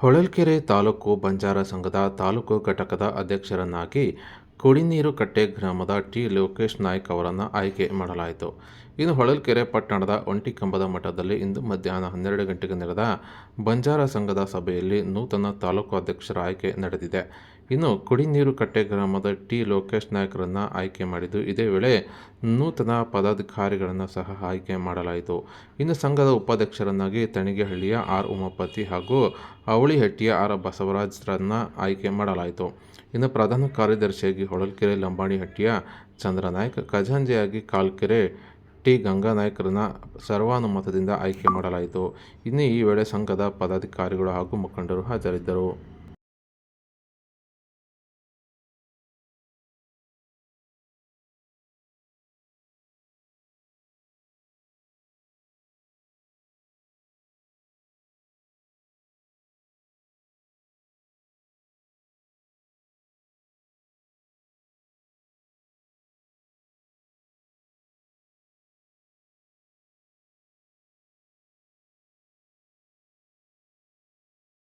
ಹೊಳಲ್ಕೆರೆ ತಾಲೂಕು ಬಂಜಾರ ಸಂಘದ ತಾಲೂಕು ಘಟಕದ ಅಧ್ಯಕ್ಷರನ್ನಾಗಿ ಕುಡಿನೀರು ಕಟ್ಟೆ ಗ್ರಾಮದ ಟಿ ಲೋಕೇಶ್ ನಾಯ್ಕ್ ಅವರನ್ನು ಆಯ್ಕೆ ಮಾಡಲಾಯಿತು. ಇನ್ನು ಹೊಳಲ್ಕೆರೆ ಪಟ್ಟಣದ ಒಂಟಿಕಂಬದ ಮಠದಲ್ಲಿ ಇಂದು ಮಧ್ಯಾಹ್ನ ಹನ್ನೆರಡು ಗಂಟೆಗೆ ನಡೆದ ಬಂಜಾರ ಸಂಘದ ಸಭೆಯಲ್ಲಿ ನೂತನ ತಾಲೂಕು ಅಧ್ಯಕ್ಷರ ಆಯ್ಕೆ ನಡೆದಿದೆ. ಇನ್ನು ಕುಡಿನೀರು ಕಟ್ಟೆ ಗ್ರಾಮದ ಟಿ ಲೋಕೇಶ್ ನಾಯ್ಕರನ್ನು ಆಯ್ಕೆ ಮಾಡಿದ್ದು ಇದೇ ವೇಳೆ ನೂತನ ಪದಾಧಿಕಾರಿಗಳನ್ನು ಸಹ ಆಯ್ಕೆ ಮಾಡಲಾಯಿತು. ಇನ್ನು ಸಂಘದ ಉಪಾಧ್ಯಕ್ಷರನ್ನಾಗಿ ತಣಿಗೆಹಳ್ಳಿಯ ಆರ್ ಉಮಾಪತಿ ಹಾಗೂ ಅವಳಿಹಟ್ಟಿಯ ಆರ್ ಬಸವರಾಜ್ರನ್ನ ಆಯ್ಕೆ ಮಾಡಲಾಯಿತು. ಇನ್ನು ಪ್ರಧಾನ ಕಾರ್ಯದರ್ಶಿಯಾಗಿ ಹೊಳಲ್ಕೆರೆ ಲಂಬಾಣಿಹಟ್ಟಿಯ ಚಂದ್ರನಾಯ್ಕ್ ಖಜಾಂಜೆಯಾಗಿ ಕಾಲ್ಕೆರೆ ಟಿ ಗಂಗಾನಾಯ್ಕರನ್ನ ಸರ್ವಾನುಮತದಿಂದ ಆಯ್ಕೆ ಮಾಡಲಾಯಿತು. ಇನ್ನು ಈ ವೇಳೆ ಸಂಘದ ಪದಾಧಿಕಾರಿಗಳು ಹಾಗೂ ಮುಖಂಡರು ಹಾಜರಿದ್ದರು.